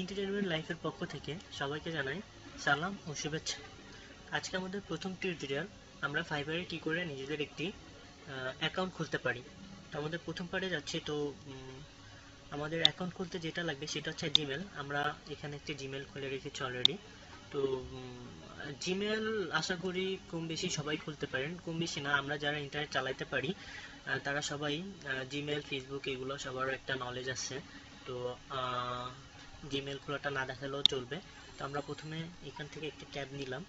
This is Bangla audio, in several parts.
এন্টারটেনমেন্ট লাইফের পক্ষ থেকে সবাইকে জানাই সালাম ও শুভেচ্ছা। আজকে আমাদের প্রথম টিউটোরিয়াল আমরা ফাইবারে কী করে নিজেদের একটি অ্যাকাউন্ট খুলতে পারি। তো আমাদের প্রথম পার্টে যাচ্ছি, তো আমাদের অ্যাকাউন্ট খুলতে যেটা লাগবে সেটা হচ্ছে জিমেল আমরা এখানে একটি জিমেল খুলে রেখেছি অলরেডি তো জিমেল আশা করি কম বেশি সবাই খুলতে পারেন। কম বেশি না, আমরা যারা ইন্টারনেট চালাইতে পারি তারা সবাই জিমেল ফেসবুক এগুলো সবার একটা নলেজ আছে। তো জিমেল খোলাটা না দেখালেও চলবে। তো আমরা প্রথমে এখান থেকে একটি ট্যাব নিলাম।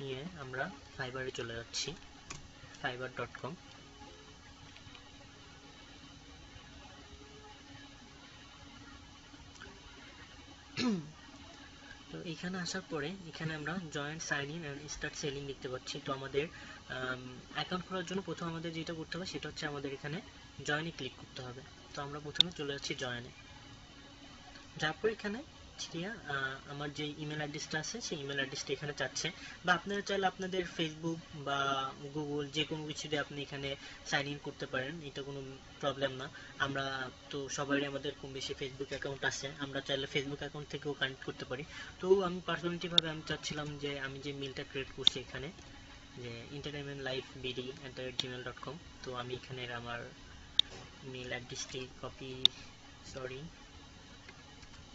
নিয়ে আমরা ফাইবারে চলে যাচ্ছি ফাইবার ডট কম তো এখানে আসার পরে এখানে আমরা join sign in and start selling দেখতে পাচ্ছি। তো আমাদের অ্যাকাউন্ট খোলার জন্য প্রথম আমাদের যেটা করতে হবে সেটা হচ্ছে আমাদের এখানে জয়েনে ক্লিক করতে হবে। তো আমরা প্রথমে চলে যাচ্ছি জয়েনে যার পর এখানে ঠিক আমার যে ইমেল অ্যাড্রেসটা আছে, সেই ইমেল অ্যাড্রেসটা এখানে চাচ্ছে বা আপনারা চাইলে আপনাদের ফেসবুক বা গুগল যে কোনো কিছু দিয়ে আপনি এখানে সাইন ইন করতে পারেন, এটা কোনো প্রবলেম না। আমরা তো সবারই আমাদের কম বেশি ফেসবুক অ্যাকাউন্ট আছে, আমরা চাইলে ফেসবুক অ্যাকাউন্ট থেকেও কানেক্ট করতে পারি। তো আমি পার্সোনালিটিভাবে আমি চাচ্ছিলাম যে আমি যে মেলটা ক্রিয়েট করছি এখানে, যে entertainment life BD at the rate Gmail dot com তো আমি এখানে আমার মেল অ্যাড্রেসটি কপি সরি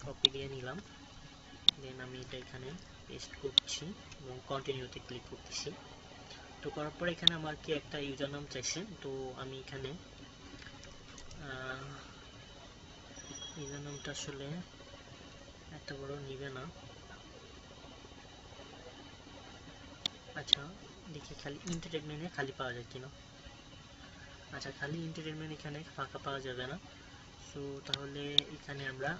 কপি দিয়ে নিলাম। দেন আমি এটা এখানে পেস্ট করছি এবং কন্টিনিউতে ক্লিক করতেছি। তো করার পর এখানে আমার কি একটা ইউজার নাম চাইছে? তো আমি এখানে ইউজার নামটা আসলে এত বড় নিবে না। আচ্ছা দেখি খালি এন্টারটেনমেন্টে খালি পাওয়া যায় কিনা। আচ্ছা খালি এন্টারটেনমেন্ট এখানে ফাঁকা পাওয়া যাবে না। সো তাহলে এখানে আমরা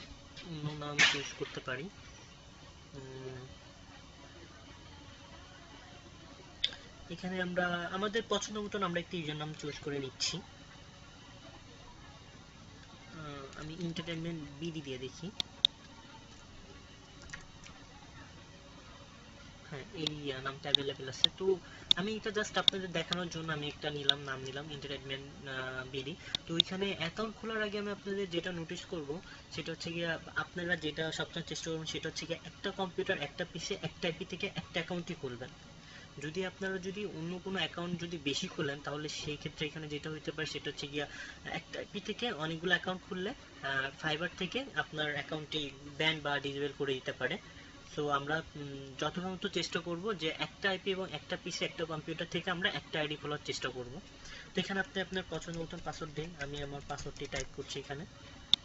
নাম চুজ করতে পারি। এখানে আমরা, আমাদের পছন্দ মতন আমরা একটি ইউজার নাম চুজ করে নিচ্ছি। আমি এন্টারটেনমেন্ট বিডি দিয়ে দেখি। হ্যাঁ এই নামটা অ্যাভেলেবেল আছে। তো আমি এটা জাস্ট আপনাদের দেখানোর জন্য আমি একটা নিলাম, নাম নিলাম এন্টারটেনমেন্ট বিডি। তো ওইখানে অ্যাকাউন্ট খোলার আগে আমি আপনাদের যেটা নোটিস করব, সেটা হচ্ছে গিয়ে আপনারা যেটা সবসময় চেষ্টা করবেন, সেটা হচ্ছে গিয়ে একটা কম্পিউটার একটা পিসে একটা আইপি থেকে একটা অ্যাকাউন্টই খুলবেন। যদি আপনারা যদি অন্য কোনো অ্যাকাউন্ট যদি বেশি খোলেন, তাহলে সেই ক্ষেত্রে এখানে যেটা হতে পারে, সেটা হচ্ছে গিয়া একটা আইপি থেকে অনেকগুলো অ্যাকাউন্ট খুললে ফাইবার থেকে আপনার অ্যাকাউন্টটি ব্যান বা ডিজেবল করে দিতে পারে। সো আমরা যথাযথ চেষ্টা করব যে একটা আইপি এবং একটা পিসে একটা কম্পিউটার থেকে আমরা একটা আইডি খোলার চেষ্টা করব। তো এখানে আপনি আপনার পছন্দ মতন পাসওয়ার্ড দিন। আমি আমার পাসওয়ার্ডটি টাইপ করছি এখানে।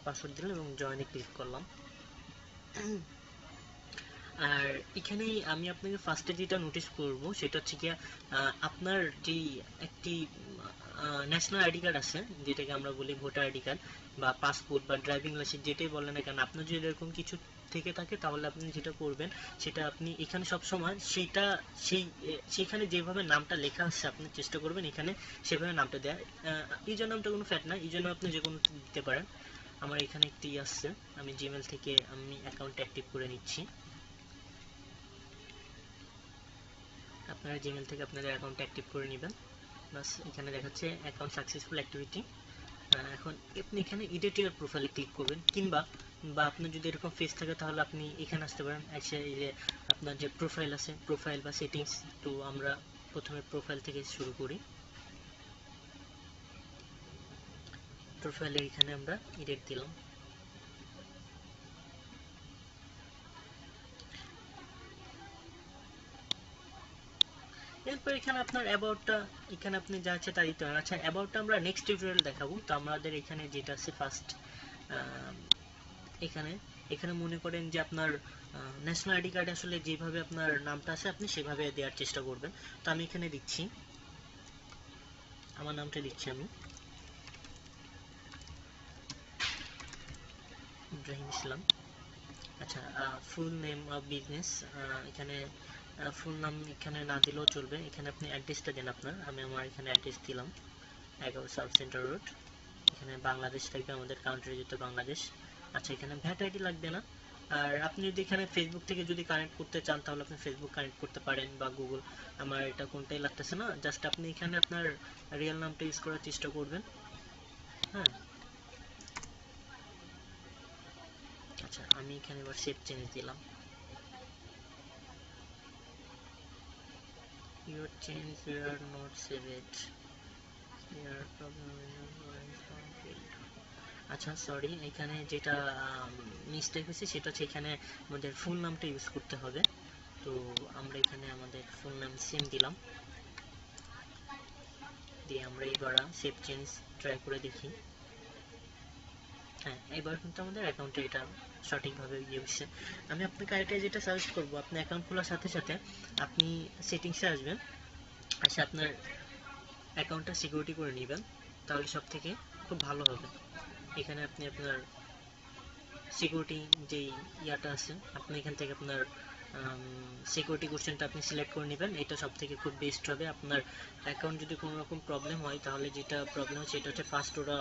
পাসওয়ার্ড দিলাম এবং জয়েনে ক্লিক করলাম। আর এখানেই আমি আপনাকে ফার্স্টে যেটা নোটিস করব সেটা হচ্ছে আহ, আপনার যে একটি ন্যাশনাল আইডি কার্ড আছে যেটাকে আমরা বলি ভোটার আইডি কার্ড বা পাসপোর্ট বা ড্রাইভিং লাইসেন্স যেটাই বলেন না কেন আপনার যদি এরকম কিছু থেকে থাকে তাহলে আপনি যেটা করবেন সেটা আপনি এখানে সব সময় সেইটা সেই এ, সেইখানে যেভাবে নামটা লেখা আছে আপনি চেষ্টা করবেন এখানে সেভাবে নামটা দেওয়ার জন্য নামটা কোনো ফ্যাট না এই জন্য আপনি যে কোনো দিতে পারেন। আমার এখানে একটি আসছে আমি জিমেল থেকে আমি অ্যাকাউন্ট অ্যাক্টিভ করে নিচ্ছি। আপনারা জিমেল থেকে আপনাদের অ্যাকাউন্ট অ্যাক্টিভ করে নেবেন। বাস, এখানে দেখাচ্ছে অ্যাকাউন্ট সাকসেসফুল অ্যাক্টিভিটি এখন আপনি এখানে ইউর প্রোফাইলে ক্লিক করবেন, কিংবা, বা আপনার যদি এরকম ফেস থাকে, তাহলে আপনি এখানে আসতে পারেন। এসে এই যে আপনার যে প্রোফাইল আছে প্রোফাইল বা সেটিংস তো আমরা প্রথমে প্রোফাইল থেকে শুরু করি। প্রোফাইলে এখানে আমরা এডিট দিলাম। এরপর এখানে আপনার অ্যাবাউটটা, এখানে আপনি যা আছে তা দিতে পারেন। আচ্ছা অ্যাবাউটটা আমরা নেক্সট টিউটোরিয়াল দেখাবো। তো আমাদের এখানে যেটা আছে ফার্স্ট এখানে এখানে মনে করেন যে আপনার ন্যাশনাল আইডি কার্ডে আসলে যেভাবে আপনার নামটা আছে, আপনি সেভাবে দেওয়ার চেষ্টা করবেন। তো আমি এখানে দিচ্ছি। আমার নামটা দিচ্ছি আমি। ইব্রাহিম ইসলাম। আচ্ছা ফুল নেম অফ বিজনেস এখানে ফুল নাম এখানে না দিলেও চলবে। এখানে আপনি অ্যাড্রেসটা দেন আপনার। আমি আমার এখানে অ্যাড্রেস দিলাম। এগারো সাব সেন্টার রোড এখানে বাংলাদেশ থাকবে, আমাদের কান্ট্রি যেহেতু বাংলাদেশ। আচ্ছা এখানে ভ্যাট আইডি লাগবে না? আর আপনি যদি এখানে ফেসবুক থেকে যদি কানেক্ট করতে চান, তাহলে আপনি ফেসবুক কানেক্ট করতে পারেন বা গুগল আমার এটা কোনটাই লাগতেছে না। জাস্ট আপনি এখানে আপনার রিয়েল নামটা ইউজ করার চেষ্টা করবেন। হ্যাঁ। আচ্ছা আমি এখানে এবার সেভ চেঞ্জ দিলাম। Your change were not saved your problem is আচ্ছা সরি এখানে যেটা মিস্টেক হয়েছে সেটা হচ্ছে এখানে আমাদের ফুল নামটা ইউজ করতে হবে। তো আমরা এখানে আমাদের ফুল নাম সেম দিলাম। দিয়ে আমরা এবার সেভ চেঞ্জ ট্রাই করে দেখি। হ্যাঁ এবার কিন্তু আমাদের অ্যাকাউন্টে এটা সঠিকভাবে ইয়ে হচ্ছে। আমি আপনাকে আরেকটা যেটা সাজেস্ট করব, আপনি অ্যাকাউন্ট খোলার সাথে সাথে আপনি সেটিংসে আসবেন আসে আপনার অ্যাকাউন্টটা সিকিউরিটি করে নেবেন, তাহলে সব থেকে খুব ভালো হবে। এখানে আপনি আপনার সিকিউরিটি যেই ইয়াটা আছে, আপনি এখান থেকে আপনার সিকিউরিটি কোশ্চেনটা আপনি সিলেক্ট করে নেবেন। এটা সব থেকে খুব বেস্ট হবে। আপনার অ্যাকাউন্ট যদি কোনো রকম প্রবলেম হয়, তাহলে যেটা প্রবলেম হচ্ছে, এটা হচ্ছে ফার্স্ট ওরা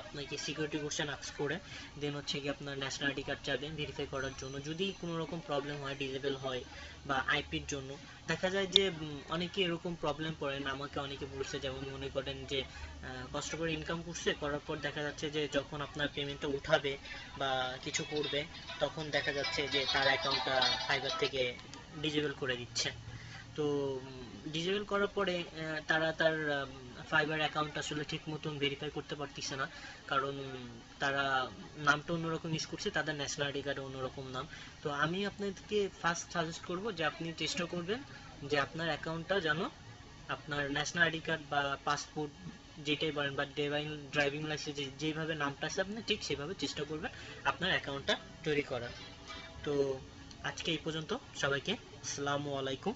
আপনাকে সিকিউরিটি কোশ্চেন আক্স করে। দেন হচ্ছে কি আপনার ন্যাশনাল আইডি কার্ড চাবেন ভেরিফাই করার জন্য। যদি কোনো রকম প্রবলেম হয় ডিজেবল হয় বা আইপির জন্য দেখা যায় যে অনেকে এরকম প্রবলেম পড়েন আমাকে অনেকে বলছে, যেমন মনে করেন যে কষ্ট করে ইনকাম করছে, করার পর দেখা যাচ্ছে যে, যখন আপনার পেমেন্টটা উঠাবে বা কিছু করবে, তখন দেখা যাচ্ছে যে, তার অ্যাকাউন্টটা ফাইবার থেকে ডিজেবল করে দিচ্ছে। তো ডিজেবল করার পরে তারা তার ফাইবার অ্যাকাউন্ট আসলে ঠিক মতন ভেরিফাই করতে পারতেছে না। কারণ তারা নামটা অন্যরকম ইউজ করছে, তাদের ন্যাশনাল আইডি কার্ডে অন্যরকম নাম। তো আমি আপনাদেরকে ফার্স্ট সাজেস্ট করব যে আপনি চেষ্টা করবেন যে আপনার অ্যাকাউন্টটা যেন আপনার ন্যাশনাল আইডি কার্ড বা পাসপোর্ট যেটাই বলেন বা ড্রাইভিং ড্রাইভিং লাইসেন্স যেভাবে নামটা আছে, আপনি ঠিক সেভাবে চেষ্টা করবেন আপনার অ্যাকাউন্টটা তৈরি করার। তো আজকে এই পর্যন্ত সবাইকে আসসালামু আলাইকুম।